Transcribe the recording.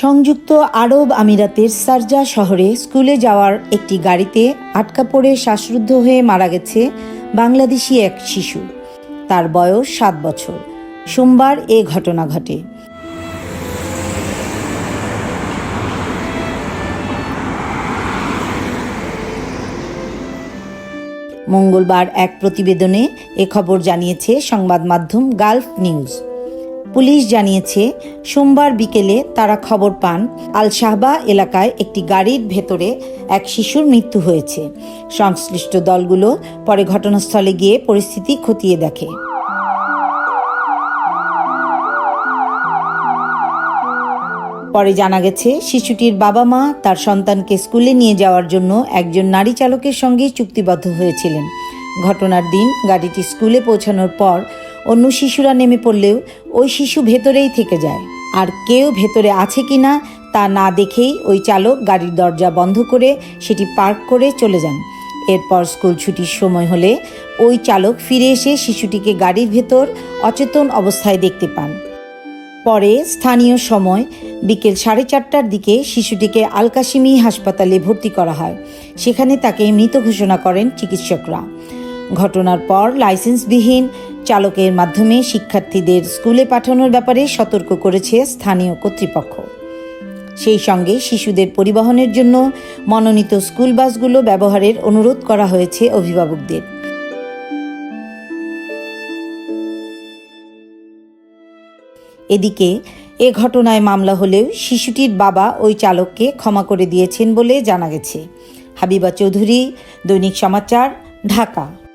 সংযুক্ত আরব আমিরাতের সারজা শহরে স্কুলে যাওয়ার একটি গাড়িতে আটকা পড়ে শ্বাসরুদ্ধ হয়ে মারা গেছে বাংলাদেশি এক শিশু। তার বয়স সাত বছর। সোমবার এ ঘটনা ঘটে। মঙ্গলবার এক প্রতিবেদনে এ খবর জানিয়েছে সংবাদ মাধ্যম গালফ নিউজ। পুলিশ জানিয়েছে, সোমবার বিকেলে তারা খবর পান আল শাহবা এলাকায় একটি গাড়ির ভেতরে এক শিশুর মৃত্যু হয়েছে। সংশ্লিষ্ট দলগুলো পরে ঘটনাস্থলে গিয়ে পরিস্থিতি খতিয়ে দেখে। পরে জানা গেছে, শিশুটির বাবা মা তার সন্তানকে স্কুলে নিয়ে যাওয়ার জন্য একজন নারী চালকের সঙ্গে চুক্তিবদ্ধ হয়েছিলেন। ঘটনার দিন গাড়িটি স্কুলে পৌঁছানোর পর অন্য শিশুরা নেমে পড়লেও ওই শিশু ভেতরেই থেকে যায়। আর কেউ ভেতরে আছে কিনা তা না দেখেই ওই চালক গাড়ির দরজা বন্ধ করে সেটি পার্ক করে চলে যান। এরপর স্কুল ছুটির সময় হলে ওই চালক ফিরে এসে শিশুটিকে গাড়ির ভেতর অচেতন অবস্থায় দেখতে পান। পরে স্থানীয় সময় বিকেল সাড়ে চারটার দিকে শিশুটিকে আলকাশিমি হাসপাতালে ভর্তি করা হয়। সেখানে তাকে মৃত ঘোষণা করেন চিকিৎসকরা। ঘটনার পর লাইসেন্সবিহীন চালকের মাধ্যমে শিক্ষার্থীদের স্কুলে পাঠানোর ব্যাপারে সতর্ক করেছে স্থানীয় কর্তৃপক্ষ। সেই সঙ্গে শিশুদের পরিবহনের জন্য মনোনীত স্কুল বাসগুলো ব্যবহারের অনুরোধ করা হয়েছে অভিভাবকদের। এদিকে, এ ঘটনায় মামলা হলেও শিশুটির বাবা ওই চালককে ক্ষমা করে দিয়েছেন বলে জানা গেছে। হাবিবা চৌধুরী, দৈনিক সমাচার, ঢাকা।